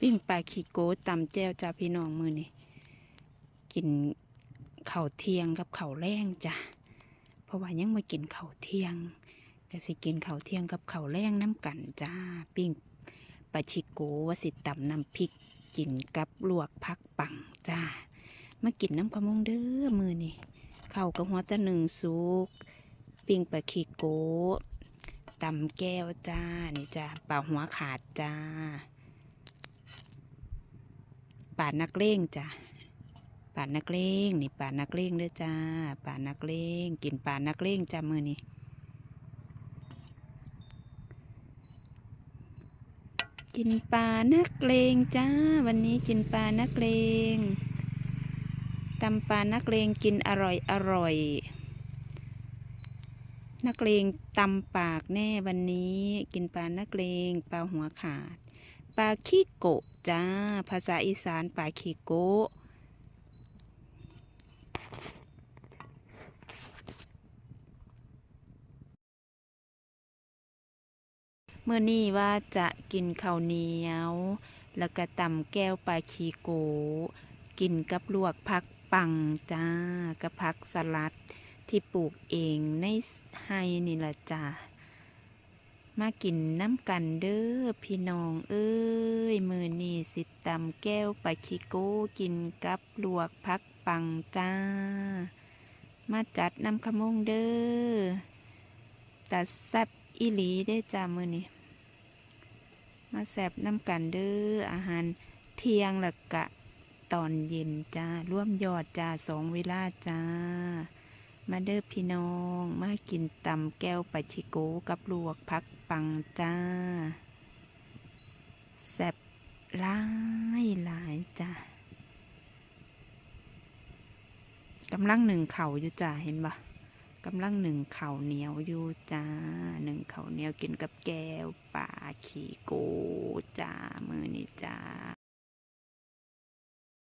ปิ้งปลาขี้โก้ตำแจ่วจ้าพี่น้องมือนี่กินเข้าเทียงกับเข้าแรงจ้ะเพราะว่ายังมากินเข้าเทียงเดี๋ยวสิกินข้าเทียงกับเข้าแรงน้ำกันจ้าปิ้งปลาชิโกวสิตำน้ำพริกกินกับลวกพักปังจ้ามากินน้ำขมงเด้อมือนี่เข้ากับหัวตะหนึ่งสุกปิ้งปลาขี้โกตำแก้วจ้านี่จ้าปลาหัวขาดจ้า ป่านักเลงจ้ะป่านักเลงนี่ป่านักเลงเด้อจ้าป่านักเลงกินป่านักเลงจ้ามือนี่กินปลานักเลงจ้า วันนี้กินปลานักเลงตำปลานักเลงกินอร่อยอร่อย นักเลงตำปากแน่วันนี้ กินปลานักเลงปลาหัวขาด ปลาขี้โกะจ้า ภาษาอีสานปลาขี้โกะเมื่อนี้ว่าจะกินข้าวเหนียว แล้วก็ตำแก้วปลาขี้โกะกินกับลวกผักปังจ้ากับผักสลัดที่ปลูกเองในไฮนี่ละจ้า มากินน้ำกันเด้อพี่น้องเอ้ย มือนี่สิตำแก้วปาชิโก้กินกับลวกพักปังจ้า มาจัดน้ำขมงเด้อตัดแซบอีหลีได้จ้ามือนี่มาแซบน้ำกันเด้ออาหารเที่ยงและกะตอนเย็นจ้าร่วมยอดจ้าสองเวลาจ้า มาเด้อพี่น้อง มากินตำแก้วปาชิโกกับลวกพักปังจ้าแซ่บหลายหลายจ้ากำลังหนึ่งเข่าอยู่จ้าเห็นปะกำลังหนึ่งเข่าเหนียวอยู่จ้าหนึ่งเข่าเหนียวกินกับแก้วปลาขีโกจ้ามือนี่จ้า